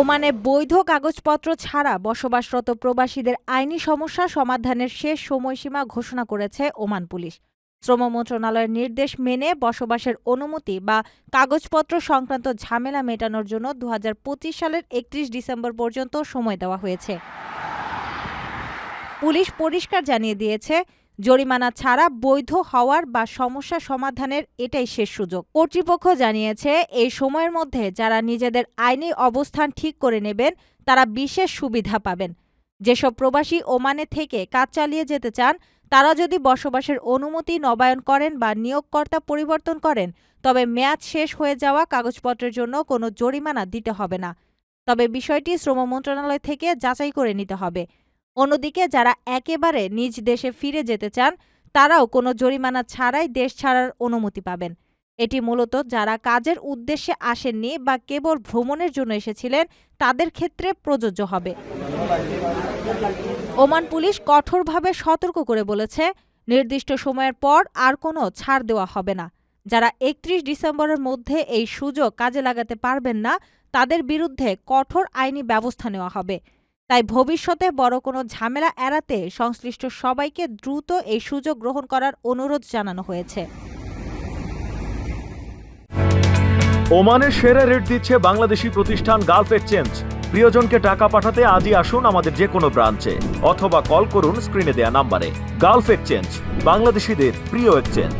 ওমানে বৈধ কাগজপত্র ছাড়া বসবাসরত প্রবাসীদের আইনি সমস্যা সমাধানের শেষ সময়সীমা ঘোষণা করেছে ওমান পুলিশ। শ্রম মন্ত্রণালয়ের নির্দেশ মেনে বসবাসের অনুমতি বা কাগজপত্র সংক্রান্ত ঝামেলা মেটানোর জন্য দু হাজার পঁচিশ সালের একত্রিশ ডিসেম্বর পর্যন্ত সময় দেওয়া হয়েছে। পুলিশ পরিষ্কার জানিয়ে দিয়েছে জরিমানা ছাড়া বৈধ হওয়ার বা সমস্যা সমাধানের এটাই শেষ সুযোগ। কর্তৃপক্ষ জানিয়েছে, এই সময়ের মধ্যে যারা নিজেদের আইনি অবস্থান ঠিক করে নেবেন, তারা বিশেষ সুবিধা পাবেন। যেসব প্রবাসী ওমানে থেকে কাজ চালিয়ে যেতে চান, তারা যদি বসবাসের অনুমতি নবায়ন করেন বা নিয়োগকর্তা পরিবর্তন করেন, তবে মেয়াদ শেষ হয়ে যাওয়া কাগজপত্রের জন্য কোনো জরিমানা দিতে হবে না। তবে বিষয়টি শ্রম মন্ত্রণালয় থেকে যাচাই করে নিতে হবে। অন্যদিকে যারা একেবারে নিজ দেশে ফিরে যেতে চান, তারাও কোনো জরিমানা ছাড়াই দেশ ছাড়ার অনুমতি পাবেন। এটি মূলত যারা কাজের উদ্দেশ্যে আসেননি বা কেবল ভ্রমণের জন্য এসেছিলেন, তাদের ক্ষেত্রে প্রযোজ্য হবে। ওমান পুলিশ কঠোরভাবে সতর্ক করে বলেছে, নির্দিষ্ট সময়ের পর আর কোনো ছাড় দেওয়া হবে না। যারা একত্রিশ ডিসেম্বরের মধ্যে এই সুযোগ কাজে লাগাতে পারবেন না, তাদের বিরুদ্ধে কঠোর আইনি ব্যবস্থা নেওয়া হবে। তাই ভবিষ্যতে বড় কোনো ঝামেলা এড়াতে সংশ্লিষ্ট সবাইকে দ্রুত এই সুযোগ গ্রহণ করার অনুরোধ জানানো হয়েছে। ওমানের সেরা রেট দিচ্ছে বাংলাদেশি প্রতিষ্ঠান গালফ এক্সচেঞ্জ। প্রিয়জনকে টাকা পাঠাতে আজই আসুন আমাদের যে কোনো ব্রাঞ্চে, অথবা কল করুন স্ক্রিনে দেয়া নাম্বারে। গালফ এক্সচেঞ্জ, বাংলাদেশিদের প্রিয় এক্সচেঞ্জ।